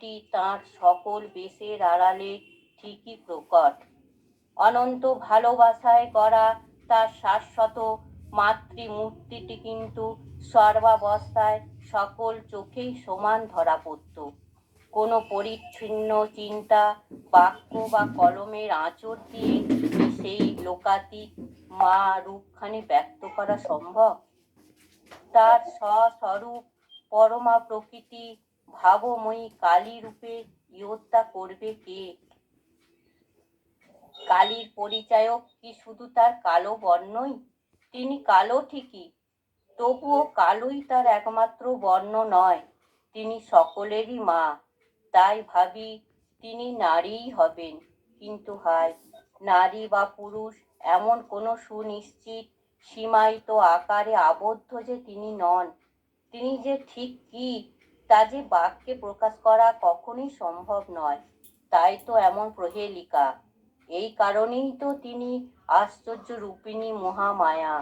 টি তাঁর সকল বেশের আড়ালে ঠিকই প্রকট। অনন্ত ভালোবাসায় গড়া তার শাশ্বত মাতৃমূর্তিটি কিন্তু সর্বাবস্থায় সকল চোখেই সমান ধরা পড়ত কোনো পরিচ্ছিন্ন চিন্তা, বাক্য বা কলমের আঁচড় দিয়ে সেই লোকাতীত মা রূপখানি ব্যক্ত করা সম্ভব? তার স্বস্বরূপ পরমা প্রকৃতি ভাবময়ী কালী রূপে ইয়ত্তা করবে কে? কালীর পরিচায়ক কি শুধু তার কালো বর্ণই তিনি কালো ঠিকই, তবুও কালোই তার একমাত্র বর্ণ নয়। তিনি সকলেরই মা, তাই ভাবি তিনি নারীই হবেন। কিন্তু হায়, নারী বা পুরুষ এমন কোনো সুনিশ্চিত সীমায়িত আকারে আবদ্ধ যে তিনি নন। তিনি যে ঠিক কি তা যে বাক্যে প্রকাশ করা কখনই সম্ভব নয়, তাই তো এমন প্রহেলিকা। এই কারণেই তো তিনি আশ্চর্য রূপিণী মহামায়া।